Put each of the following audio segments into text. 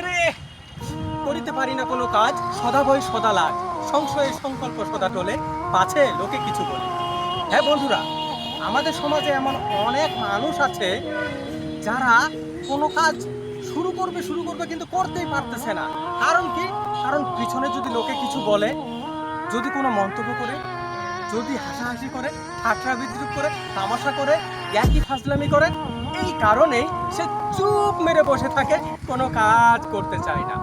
রে। করিতে পারি না কোনো কাজ সদা ভয় সদা লাগ। সংশয়ে সংকল্প সদা টলে, পাছে লোকে কিছু বলে। হ্যাঁ বন্ধুরা, আমাদের সমাজে এমন অনেক মানুষ আছে, যারা কোনো কাজ শুরু করবে শুরু করবে কিন্তু করতেই পারতেছে না। কারণ কি? কারণ পিছনে যদি লোকে কিছু বলে, যদি কোনো মন্তব্য করে যদি হাসাহাসি করে, ঠাট্টা বিদ্রুপ করে, তামাশা করে, একই ফাজলামি করে, এই কারণেই সে চুপ মেরে বসে থাকে, কোনো কাজ করতে চায় না।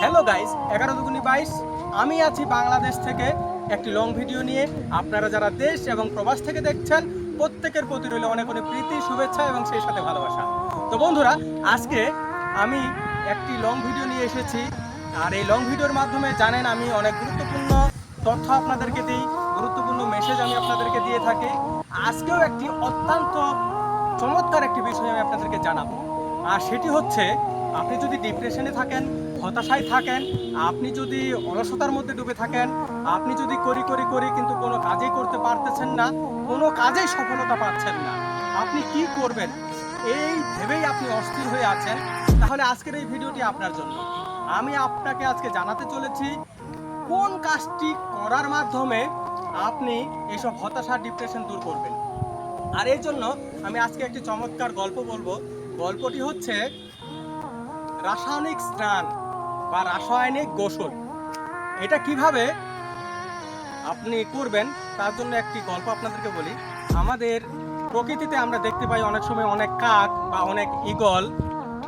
হ্যালো গাইস এগারো দুগুনি বাইশ। আমি আছি বাংলাদেশ থেকে একটি লং ভিডিও নিয়ে। আপনারা যারা দেশ এবং প্রবাস থেকে দেখছেন, প্রত্যেকের প্রতি রইল অনেক অনেক প্রীতি, শুভেচ্ছা এবং সেই সাথে ভালোবাসা। তো বন্ধুরা, আজকে আমি একটি লং ভিডিও নিয়ে এসেছি। আর এই লং ভিডিওর মাধ্যমে জানেন আমি অনেক গুরুত্বপূর্ণ তথ্য আপনাদেরকে দিই। গুরুত্বপূর্ণ মেসেজ আমি আপনাদেরকে দিয়ে থাকি। আজকেও একটি অত্যন্ত চমৎকার একটি বিষয় আমি আপনাদেরকে জানাব। আর সেটি হচ্ছে, আপনি যদি ডিপ্রেশনে থাকেন, হতাশায় থাকেন, আপনি যদি অলসতার মধ্যে ডুবে থাকেন, আপনি যদি করি করি করি কিন্তু কোনো কাজেই করতে পারতেছেন না, কোনো কাজেই সফলতা পাচ্ছেন না, আপনি কি করবেন? এই ভেবেই আপনি অস্থির হয়ে আছেন। তাহলে আজকের এই ভিডিওটি আপনার জন্য। আমি আপনাকে আজকে জানাতে চলেছি, কোন কাজটি করার মাধ্যমে আপনি এইসব হতাশা ডিপ্রেশন দূর করবেন। আর এই জন্য আমি আজকে একটি চমৎকার গল্প বলব। গল্পটি হচ্ছে রাসায়নিক স্নান বা রাসায়নিক গোসল। এটা কীভাবে আপনি করবেন, তার জন্য একটি গল্প আপনাদেরকে বলি। আমাদের প্রকৃতিতে আমরা দেখতে পাই অনেক সময় অনেক কাক বা অনেক ঈগল।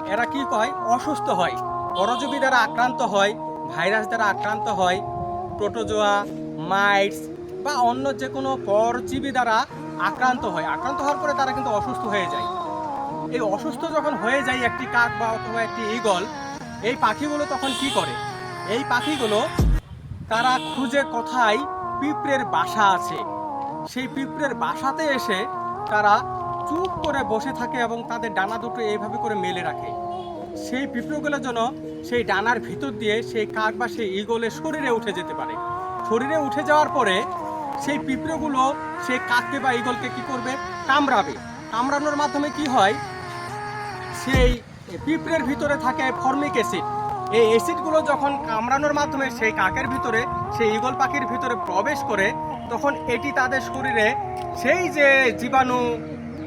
এরা কি কয় অসুস্থ হয়। পরজীবী দ্বারা আক্রান্ত হয়, ভাইরাস দ্বারা আক্রান্ত হয়, প্রোটোজোয়া, মাইটস বা অন্য যে কোনো পরজীবী দ্বারা আক্রান্ত হয়। আক্রান্ত হওয়ার পরে তারা কিন্তু অসুস্থ হয়ে যায়। এই অসুস্থ যখন হয়ে যায় একটি কাক বা অথবা একটি ঈগল, এই পাখিগুলো তখন কি করে? এই পাখিগুলো, তারা খুঁজে কোথায় পিঁপড়ের বাসা আছে। সেই পিঁপড়ের বাসাতে এসে তারা চুপ করে বসে থাকে এবং তাদের ডানা দুটো এইভাবে করে মেলে রাখে। সেই পিঁপড়েগুলো যেন সেই ডানার ভিতর দিয়ে সেই কাক বা সেই ঈগলের শরীরে উঠে যেতে পারে। শরীরে উঠে যাওয়ার পরে সেই পিঁপড়েগুলো সেই কাককে বা ঈগলকে কি করবে? কামড়াবে। কামড়ানোর মাধ্যমে কি হয়? সেই পিঁপড়ের ভিতরে থাকে ফর্মিক অ্যাসিড। এই অ্যাসিডগুলো যখন কামড়ানোর মাধ্যমে সেই কাকের ভিতরে, সেই ঈগল পাখির ভিতরে প্রবেশ করে, তখন এটি তাদের শরীরে সেই যে জীবাণু,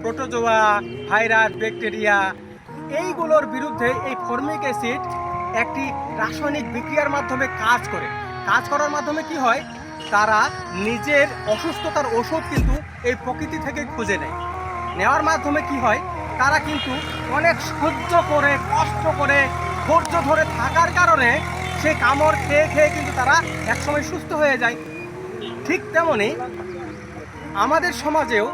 প্রোটোজোয়া, ভাইরাস, ব্যাকটেরিয়া, এইগুলোর বিরুদ্ধে এই ফর্মিক অ্যাসিড একটি রাসায়নিক বিক্রিয়ার মাধ্যমে কাজ করে। কাজ করার মাধ্যমে কি হয়? তারা নিজের অসুস্থতার ওষুধ কিন্তু এই প্রকৃতি থেকে খুঁজে নেয়। নেওয়ার মাধ্যমে কি হয়? তারা কিন্তু অনেক সহ্য করে, কষ্ট করে, ধৈর্য ধরে থাকার কারণে সে কামড় খেয়ে খেয়ে কিন্তু তারা একসময় সুস্থ হয়ে যায়। ঠিক তেমনি আমাদের সমাজেও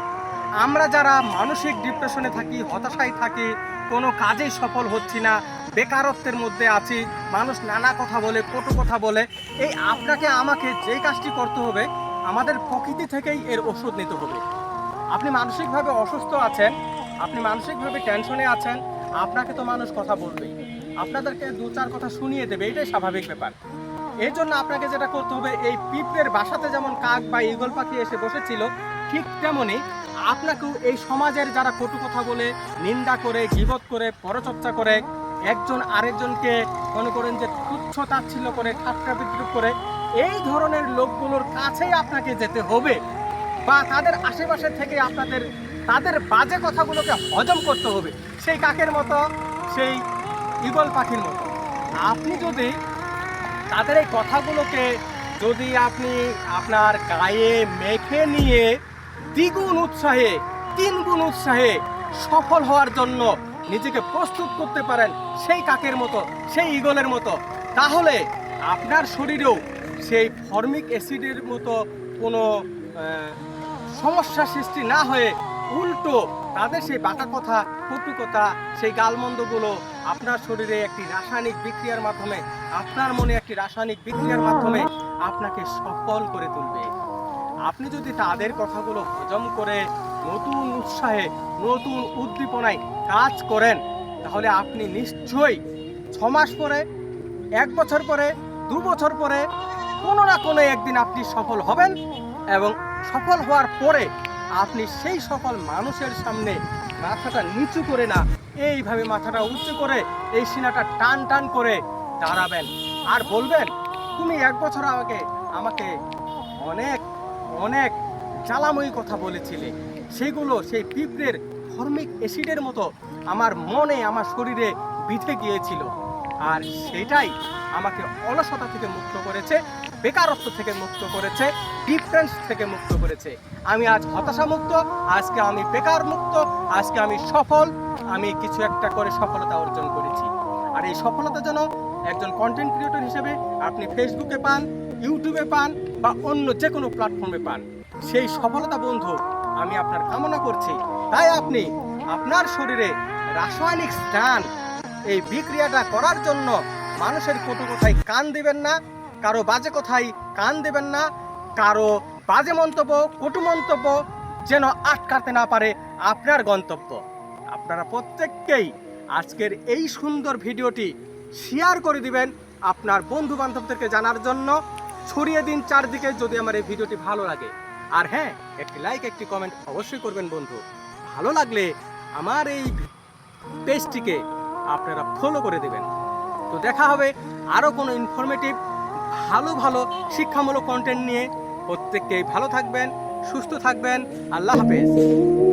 আমরা যারা মানসিক ডিপ্রেশনে থাকি, হতাশায় থাকি, কোনো কাজেই সফল হচ্ছি না, বেকারত্বের মধ্যে আছি, মানুষ নানা কথা বলে, কটু কথা বলে, এই আপনাকে আমাকে যে কাজটি করতে হবে, আমাদের প্রকৃতি থেকেই এর ওষুধ নিতে হবে। আপনি মানসিকভাবে অসুস্থ আছেন, আপনি মানসিকভাবে টেনশনে আছেন, আপনাকে তো মানুষ কথা বলবে আপনাদেরকে দু চার কথা শুনিয়ে দেবে, এটাই স্বাভাবিক ব্যাপার। এই জন্য আপনাকে যেটা করতে হবে, এই পিঁপড়ের বাসাতে যেমন কাক বা ঈগল পাখি এসে বসেছিল, ঠিক তেমনি আপনাকেও এই সমাজের যারা কটু কথা বলে, নিন্দা করে, গিবত করে, পরচর্চা করে, একজন আরেকজনকে মনে করেন যে তুচ্ছ তাচ্ছিল্য করে, ঠাট্টা বিদ্রুপ করে, এই ধরনের লোকগুলোর কাছেই আপনাকে যেতে হবে বা তাদের আশেপাশে থেকে আপনাদের, তাদের বাজে কথাগুলোকে হজম করতে হবে। সেই কাকের মতো, সেই ঈগল পাখির মতো। আপনি যদি তাদের এই কথাগুলোকে যদি আপনি আপনার গায়ে মেখে নিয়ে দ্বিগুণ উৎসাহে তিন গুণ উৎসাহে সফল হওয়ার জন্য নিজেকে প্রস্তুত করতে পারেন সেই কাকের মতো, সেই ঈগলের মতো, তাহলে আপনার শরীরেও সেই ফর্মিক অ্যাসিডের মতো কোনো সমস্যা সৃষ্টি না হয়ে উল্টো তাদের সেই বাঁকা কথা, কটু কথা, সেই গালমন্দগুলো আপনার শরীরে একটি রাসায়নিক বিক্রিয়ার মাধ্যমে, আপনার মনে একটি রাসায়নিক বিক্রিয়ার মাধ্যমে আপনাকে সফল করে তুলবে। আপনি যদি তাদের কথাগুলো হজম করে নতুন উৎসাহে, নতুন উদ্দীপনায় কাজ করেন, তাহলে আপনি নিশ্চয়ই ছ মাস পরে, এক বছর পরে, দু বছর পরে, কোনো না কোনো একদিন আপনি সফল হবেন এবং সফল হওয়ার পরে আপনি সেই সকল মানুষের সামনে মাথাটা নিচু করে না এইভাবে মাথাটা উঁচু করে, এই সিনাটা টান টান করে দাঁড়াবেন। আর বলবেন, তুমি এক বছর আগে আমাকে অনেক অনেক জ্বালাময়ী কথা বলেছিলে। সেগুলো সেই পিঁপড়ের ফর্মিক অ্যাসিডের মতো আমার মনে, আমার শরীরে বিঁধে গিয়েছিল। আর সেটাই আমাকে অলসতা থেকে মুক্ত করেছে, বেকারত্ব থেকে মুক্ত করেছে ডিফারেন্স থেকে মুক্ত করেছে। আমি আজ হতাশা মুক্ত আজকে আমি বেকার মুক্ত আজকে আমি সফল, আমি কিছু একটা করে সফলতা অর্জন করেছি। আর এই সফলতা যেন একজন কন্টেন্ট ক্রিয়েটর হিসেবে আপনি ফেসবুকে পান ইউটিউবে পান, বা অন্য যে কোনো প্ল্যাটফর্মে পান, সেই সফলতা বন্ধু আমি আপনার কামনা করছি। তাই আপনি আপনার শরীরে রাসায়নিক স্নান এই বিক্রিয়াটা করার জন্য মানুষের কটু কথায় কান দিবেন না, কারও বাজে কথায় কান দেবেন না, কারও বাজে মন্তব্য, কটু মন্তব্য যেন আটকাতে না পারে আপনার গন্তব্য। আপনারা প্রত্যেককেই আজকের এই সুন্দর ভিডিওটি শেয়ার করে দিবেন আপনার বন্ধু বান্ধবদেরকে জানার জন্য। ছড়িয়ে দিন চারদিকে যদি আমার এই ভিডিওটি ভালো লাগে। আর হ্যাঁ একটি লাইক একটি কমেন্ট অবশ্যই করবেন বন্ধু। ভালো লাগলে আমার এই পেজটিকে আপনারা ফলো করে দেবেন। তো দেখা হবে আরও কোনো ইনফরমেটিভ ভালো ভালো শিক্ষামূলক কন্টেন্ট নিয়ে। প্রত্যেককেই ভালো থাকবেন, সুস্থ থাকবেন। আল্লাহ হাফেজ।